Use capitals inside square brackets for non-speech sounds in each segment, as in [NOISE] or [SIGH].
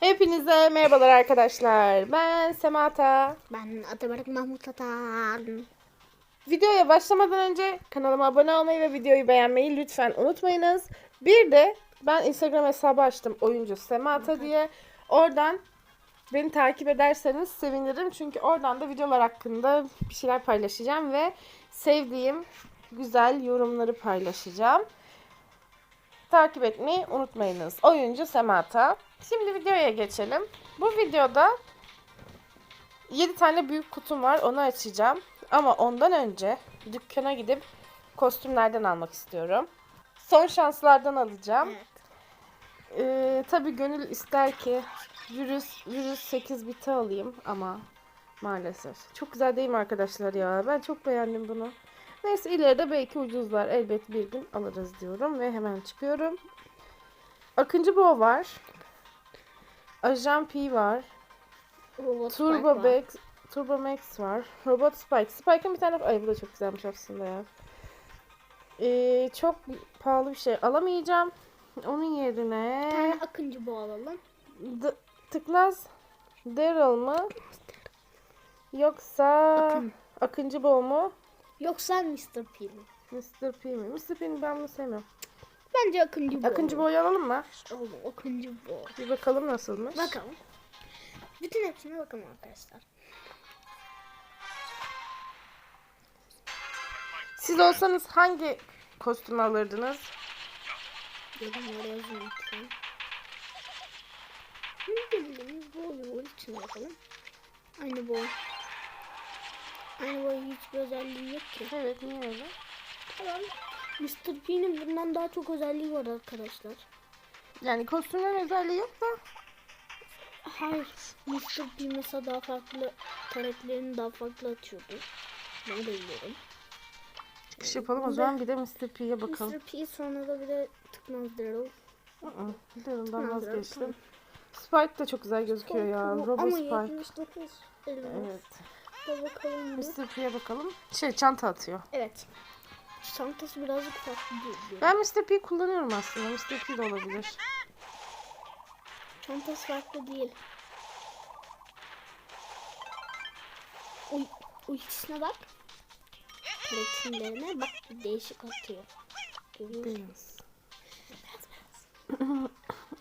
Hepinize merhabalar arkadaşlar. Ben Semata. Ben Ataberk Mahmut Atan. Videoya başlamadan önce kanalıma abone olmayı ve videoyu beğenmeyi lütfen unutmayınız. Bir de ben Instagram hesabı açtım oyuncu Semata diye. Oradan beni takip ederseniz sevinirim. Çünkü oradan da videolar hakkında bir şeyler paylaşacağım ve sevdiğim güzel yorumları paylaşacağım. Takip etmeyi unutmayınız. Oyuncu Semata. Şimdi videoya geçelim. Bu videoda 7 tane büyük kutum var. Onu açacağım. Ama ondan önce dükkana gidip kostümlerden almak istiyorum. Son şanslardan alacağım. Evet. Ee, tabii gönül ister ki virüs, virüs 8 biti alayım ama maalesef. Çok güzel değil mi arkadaşlar ya? Ben çok beğendim bunu. Neyse ileride belki ucuzlar. Elbet bir gün alırız diyorum ve hemen çıkıyorum. Akıncı Bo var. Ajan P var. Robot Turbo Spike var. Max, Turbo Max var. Robot Spike. Spike'ın bir tane... Ay bu da çok güzelmiş aslında ya. Ee, çok pahalı bir şey alamayacağım. Onun Bir yerine... tane akıncı bu alalım. D- tıknaz Daryl mı? Yoksa Akın. Akıncı Bo mu? Yoksa Mr. P mi? Mr. P mi? Mr. P'ni ben bunu sevmiyorum. Bence akıncı bu. Akıncı Bo'yu alalım mı? Oğlum akıncı bu. Bir bakalım nasılmış. Bakalım. Bütün hepsine bakalım arkadaşlar. Siz olsanız hangi kostümü alırdınız? Yazın lütfen. Ne bildiğimiz bu oluyor. için bakalım. Aynı bu. Aynı bu hiçbir özelliği yok ki. Evet niye öyle? Tamam. Mr. P'nin bundan daha çok özelliği var arkadaşlar. Yani kostümlerin özelliği yok da. Hayır. Mr. P mesela daha farklı karakterini daha farklı açıyordu. Ben de biliyorum. İş yapalım o zaman bir de Mr. P'ye bakalım. Mr. P sonra da bir de tıknaz Daryl. Aa, Daryl'dan vazgeçtim. Spike de çok güzel gözüküyor ya. Bu- Robo Ama Spike. 79 elmas. Evet. Da bakalım. Mr. P'ye bakalım. Şey çanta atıyor. Evet. Çantası birazcık farklı diyor. Ben Mr. P kullanıyorum aslında. Mr. P de olabilir. Çantası farklı değil. Uy ultisine bak. Karakterlerine bak değişik atıyor. Görüyor musun? Beyaz.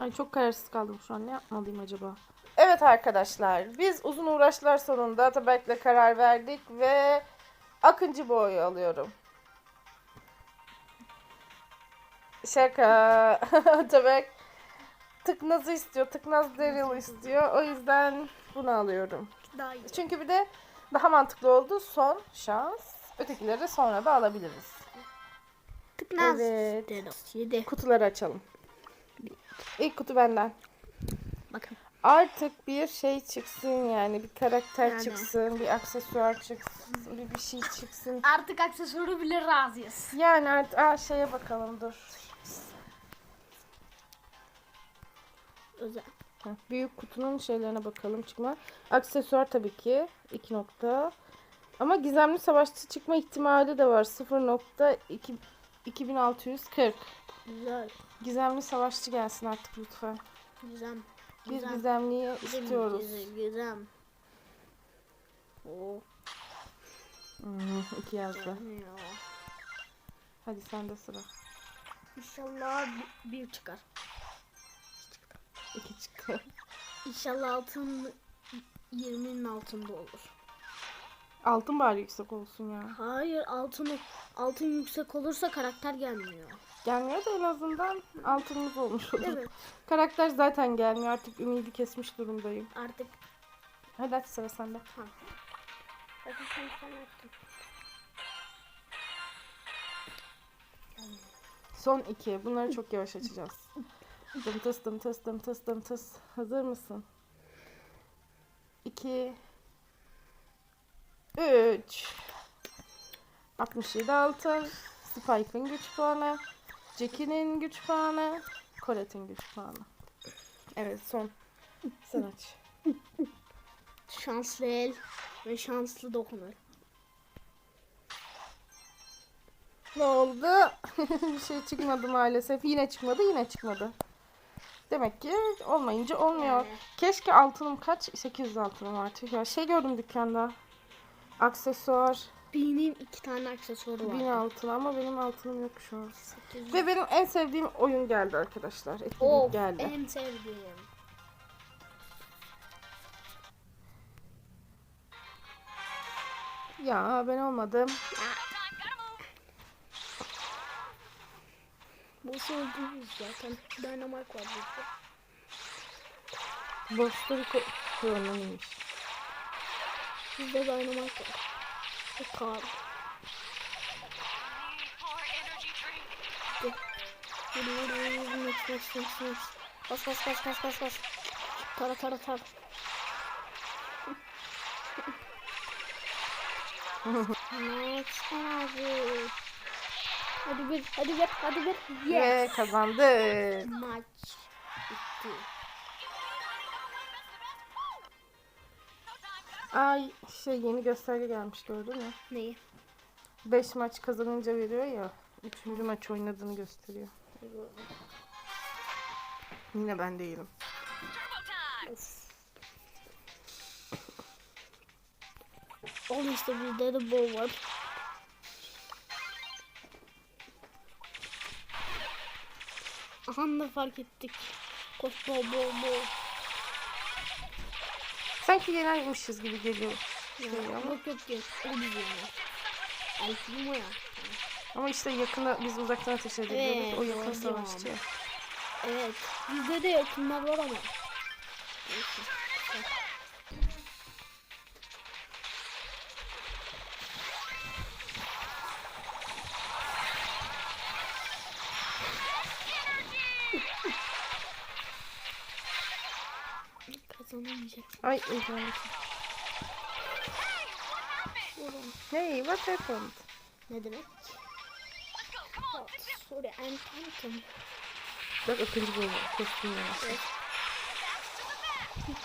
Ay çok kararsız kaldım şu an. Ne yapmalıyım acaba? Evet arkadaşlar. Biz uzun uğraşlar sonunda Atabek'le karar verdik ve Akıncı boyu alıyorum. Şaka. [LAUGHS] Atabek tıknazı istiyor. Tıknaz Daryl istiyor. O yüzden bunu alıyorum. Daha iyi. Çünkü bir de daha mantıklı oldu. Son şans. Ötekileri sonra da alabiliriz. Tıknaz. Evet. 7. Kutuları açalım. İlk kutu benden. Bakın. Artık bir şey çıksın yani bir karakter Yani. çıksın, bir aksesuar çıksın, bir bir şey çıksın. Artık aksesuarı bile razıyız. Yani artık aa, şeye bakalım dur. Özel. Heh, Büyük kutunun şeylerine bakalım çıkma. Aksesuar tabii ki 2 nokta. Ama gizemli savaşçı çıkma ihtimali de var. 0.2 2640. Güzel. Gizemli savaşçı gelsin artık lütfen. Güzel. Biz Güzel. gizemliyi istiyoruz. Güzel. Güzel. Oo. Hmm, iki yazdı. Ya. Hadi sende sıra. İnşallah bir çıkar. İki çıktı. İnşallah altın 20'nin altında olur. Altın bari yüksek olsun ya. Hayır altın altın yüksek olursa karakter gelmiyor. Gelmiyor da en azından altınımız olmuş olur. Evet. Karakter zaten gelmiyor. Artık ümidi kesmiş durumdayım. Artık Hadi hadi sıra sende. Bakın sen sen yaptın. Son iki. Bunları çok yavaş açacağız. [LAUGHS] Dım tıs dım tıs dım tıs dım tıs. Hazır mısın? İki. Üç. 67 altın. Spike'ın güç puanı. Jackie'nin güç puanı. Colette'in güç puanı. Evet son. Sen aç. Şanslı el ve şanslı dokunur. Ne oldu? [LAUGHS] Bir şey çıkmadı maalesef. Yine çıkmadı, yine çıkmadı. Demek ki olmayınca olmuyor. Evet. Keşke altınım kaç? 800 altınım var. Tüh ya. Şey gördüm dükkanda. Aksesuar. Benim iki tane aksesuarı var. 1000 altın ama benim altınım yok şu an. Sekiz- Ve benim en sevdiğim oyun geldi arkadaşlar. Etkinlik Of geldi. en sevdiğim. Ya ben olmadım. Bu söylediğimiz zaten. Dynamite var burada. Boston Krono'ymuş. Bizde Dynamite var. Bu kar. Vur vur vur vur next next next next. Bas bas bas bas bas bas. Tara tara tara. [LAUGHS] next enerji. Hadi bir hadi bir hadi bir. Ve Yes. kazandık. Maç bitti. Ay şey yeni gösterge gelmiş gördün mü? Neyi? 5 maç kazanınca veriyor ya. 3. maç oynadığını gösteriyor. Yine ben değilim. Of. Al işte bizde de bol var. Aha da fark ettik. Koş bol bol bol. Sanki yenilmişiz gibi geliyor. Ya, Şey ama. yok yok yok. O bizim ya. Alfim o ya. Ama işte yakına biz uzaktan ateş ediyoruz. Evet, o yakın savaşçı. Evet. Bizde de yakınlar var ama. Kazanamayacak. Ay. Vurun. Hey what happened? Ne demek? Oh, sorry, I'm phantom. Bak akıncı böyle kostüm yani.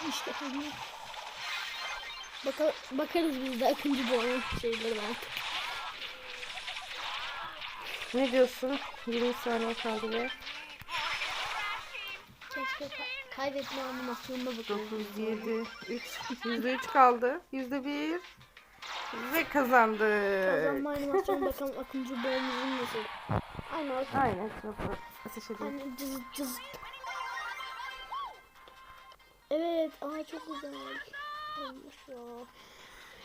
İşte hani. Baka, bakarız biz de akıncı boğanın şeyleri var. Ne diyorsun? 20 saniye kaldı ve Keşke kaybetme animasyonuna bakalım. 9, 7, 3, %3 kaldı. %1 ve kazandık. Kazanma animasyonu bakalım akıncı boğamızın nasıl. Aynı akıncı. Aynen edelim. Hani cız cız. Evet, aa çok güzel. Olmuş ya.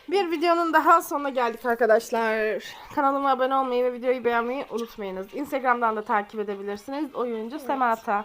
Bir videonun daha sonuna geldik arkadaşlar. Kanalıma abone olmayı ve videoyu beğenmeyi unutmayınız. Instagram'dan da takip edebilirsiniz. Oyuncu Semata.